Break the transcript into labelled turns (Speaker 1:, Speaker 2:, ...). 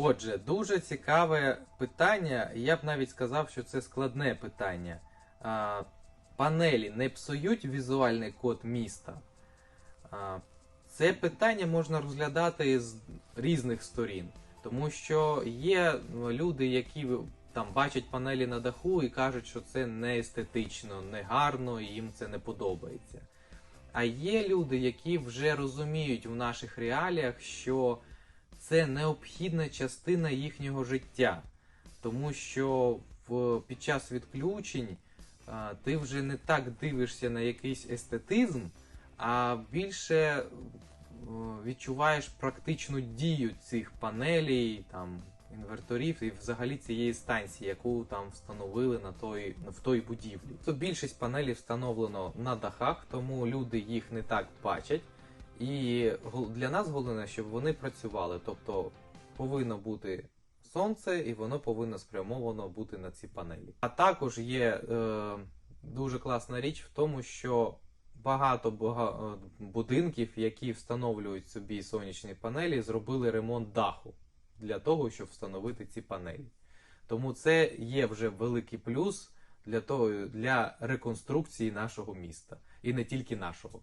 Speaker 1: Отже, дуже цікаве питання. Я б навіть сказав, що це складне питання. А, панелі не псують візуальний код міста. А, це питання можна розглядати з різних сторін, тому що є ну, люди, які там бачать панелі на даху і кажуть, що це не естетично, не гарно, і їм це не подобається. А є люди, які вже розуміють в наших реаліях, що це необхідна частина їхнього життя, тому що в, під час відключень а, ти вже не так дивишся на якийсь естетизм, а більше е, відчуваєш практичну дію цих панелей, там, інверторів і взагалі цієї станції, яку там встановили на той, в той будівлі. То більшість панелей встановлено на дахах, тому люди їх не так бачать. І для нас головне, щоб вони працювали. Тобто повинно бути сонце, і воно повинно спрямовано бути на ці панелі. А також є е, дуже класна річ в тому, що багато бага- е, будинків, які встановлюють собі сонячні панелі, зробили ремонт даху для того, щоб встановити ці панелі. Тому це є вже великий плюс для того для реконструкції нашого міста, і не тільки нашого.